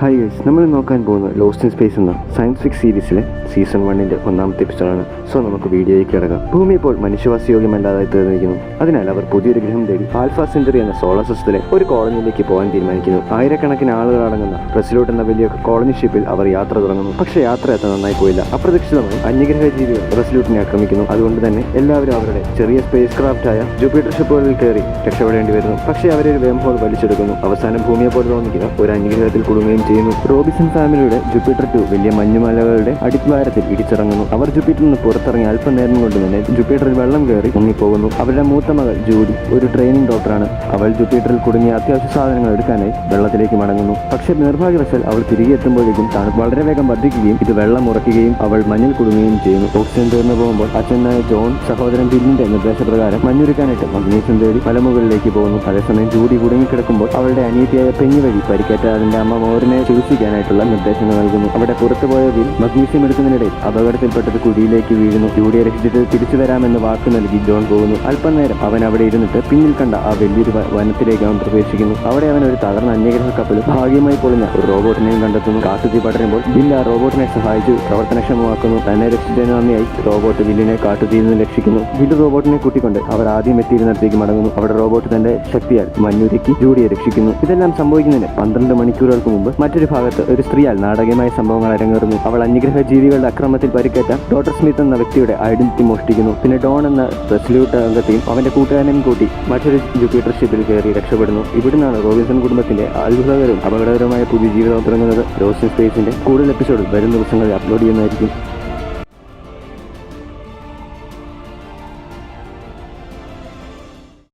Hi guys നമ്മൾ നോക്കാൻ പോകുന്നത് ലോസ്റ്റ് ഇൻ സ്പേസ് എന്ന സയൻസ് ഫിക്സ് സീരീസിലെ സീസൺ വണ്ണിന്റെ ഒന്നാമത്തെ എപ്പിസോഡാണ് സോ നമുക്ക് വീഡിയോയിലേക്ക് കിടക്കാം. ഭൂമി ഇപ്പോൾ മനുഷ്യവാസയോഗ്യമല്ലാതായി തീർന്നിരിക്കുന്നു. അതിനാൽ അവർ പുതിയൊരു ഗ്രഹം തേടി ആൽഫ സെഞ്ചുറി എന്ന സോളർ സിസ്റ്റത്തിലെ ഒരു കോളനിയിലേക്ക് പോകാൻ തീരുമാനിക്കുന്നു. ആയിരക്കണക്കിന് ആളുകൾ അടങ്ങുന്ന റെസിലോട്ട് എന്ന വലിയ കോളനി ഷിപ്പിൽ അവർ യാത്ര തുടങ്ങുന്നു. പക്ഷേ യാത്ര എത്ര നന്നായി പോയില്ല. അപ്രതീക്ഷിതമായി അന്യഗ്രഹ ജീവികൾ റെസിലൂട്ടിനെ ആക്രമിക്കുന്നു. അതുകൊണ്ട് തന്നെ എല്ലാവരും അവരുടെ ചെറിയ സ്പേസ് ക്രാഫ്റ്റ് ആയ ജൂപ്പിറ്റർ ഷിപ്പുകളിൽ കയറി രക്ഷപ്പെടേണ്ടി വരുന്നു. പക്ഷേ അവരൊരു വേം ഹോൾ വലിച്ചെടുക്കുന്നു. അവസാനം ഭൂമിയെ പോലെ തോന്നിക്കുക ഒരു അന്യഗ്രഹത്തിൽ കുടുങ്ങുകയും ചെയ്യുന്നു. റോബിസൺ ഫാമിലിയുടെ ജൂപ്പിറ്റർ ടു വലിയ മഞ്ഞുമലകളുടെ അടിദ്വാരത്തിൽ ഇടിച്ചിറങ്ങുന്നു. അവർ ജൂപ്പിറ്ററിൽ നിന്ന് പുറത്തിറങ്ങി അല്പനേരം കൊണ്ട് തന്നെ ജൂപ്പിറ്ററിൽ വെള്ളം കയറി മുങ്ങിപ്പോകുന്നു. അവരുടെ മൂത്ത മകൾ ജൂഡി ഒരു ട്രെയിനിങ് ഡോക്ടറാണ്. അവൾ ജൂപ്പിറ്ററിൽ കുടുങ്ങിയ അത്യാവശ്യ സാധനങ്ങൾ എടുക്കാനായി വെള്ളത്തിലേക്ക് മടങ്ങുന്നു. പക്ഷേ നിർഭാഗ്യവശാൽ അവൾ തിരികെ എത്തുമ്പോഴേക്കും തണുപ്പ് വളരെ വേഗം വർദ്ധിക്കുകയും ഇത് വെള്ളം ഉറക്കുകയും അവൾ മഞ്ഞിൽ കുടുങ്ങുകയും ചെയ്യുന്നു. ഓക്സിജൻ തീർന്നു പോകുമ്പോൾ അച്ഛനായ ജോൺ സഹോദരൻ ബില്ലിന്റെ നിർദ്ദേശപ്രകാരം മഞ്ഞുരുക്കാനായിട്ട് മഗ്നീഷ്യം തേടി മലമുകളിലേക്ക് പോകുന്നു. അതേസമയം ജൂഡി കുടുങ്ങിക്കിടക്കുമ്പോൾ അവളുടെ അനീതിയായ പെഞ്ഞു വഴി പരിക്കേറ്റ അതിന്റെ അമ്മ മോറിനെ ചികിത്സിക്കാനായിട്ടുള്ള നിർദ്ദേശങ്ങൾ നൽകുന്നു. അവിടെ പുറത്തു പോയ ബിൽ മഗ്നീഷ്യം എടുക്കുന്നതിനിടയിൽ അപകടത്തിൽപ്പെട്ടത് കുഴിയിലേക്ക് വീഴുന്നു. ജൂഡിയെ രക്ഷിച്ചിട്ട് തിരിച്ചു വരാമെന്ന് വാക്ക് നൽകി ജോൺ പോകുന്നു. അല്പനേരം അവൻ അവിടെ ഇരുന്നിട്ട് പിന്നിൽ കണ്ട ആ വലിയൊരു വനത്തിലേക്ക് അവൻ പ്രവേശിക്കുന്നു. അവിടെ അവൻ ഒരു തകർന്ന അന്യഗ്രഹ കപ്പലും ഭാഗ്യമായി പൊളിഞ്ഞ ഒരു റോബോട്ടിനെയും കണ്ടെത്തുന്നു. കാട്ടുതീ പടരുമ്പോൾ ബിൽ ആ റോബോട്ടിനെ സഹായിച്ചു. പ്രവർത്തനക്ഷമമാക്കുന്നു. തന്നെ രക്ഷിച്ചതിന് നന്ദിയായി റോബോട്ട് ബില്ലിനെ കാട്ടുതീയിൽ നിന്ന് രക്ഷിക്കുന്നു. ബില്ല് റോബോട്ടിനെ കൂട്ടിക്കൊണ്ട് അവർ ആദ്യം എത്തിയിരുന്നിടത്തേക്ക് മടങ്ങുന്നു. അവിടെ റോബോട്ട് തന്റെ ശക്തിയാൽ മഞ്ഞുരുക്കി ജൂഡിയെ രക്ഷിക്കുന്നു. ഇതെല്ലാം സംഭവിക്കുന്നതിന് പന്ത്രണ്ട് മണിക്കൂറുകൾക്ക് മുമ്പ് മറ്റൊരു ഭാഗത്ത് ഒരു സ്ത്രീയാൽ നാടകീയമായ സംഭവങ്ങൾ അരങ്ങേറുന്നു. അവൾ അന്യഗ്രഹ ജീവികളുടെ അക്രമത്തിൽ പരിക്കേറ്റ ഡോക്ടർ സ്മിത്ത് എന്ന വ്യക്തിയുടെ ഐഡന്റിറ്റി മോഷ്ടിക്കുന്നു. പിന്നെ ഡോൺ എന്ന റെസല്യൂട്ട് അംഗത്തെയും അവന്റെ കൂട്ടുകാരനെയും കൂട്ടി മറ്റൊരു ജൂപ്പിറ്റർ ഷിപ്പിൽ കയറി രക്ഷപ്പെടുന്നു. ഇവിടുന്നാണ് റോബിൻസൺ കുടുംബത്തിന്റെ അത്ഭുതകരവും അപകടകരവുമായ പുതിയ ജീവിതം തുടങ്ങുന്നത്. റോസിൻ സ്പേസിന്റെ കൂടുതൽ എപ്പിസോഡ് വരും ദിവസങ്ങളിൽ അപ്ലോഡ് ചെയ്യുന്നതായിരിക്കും.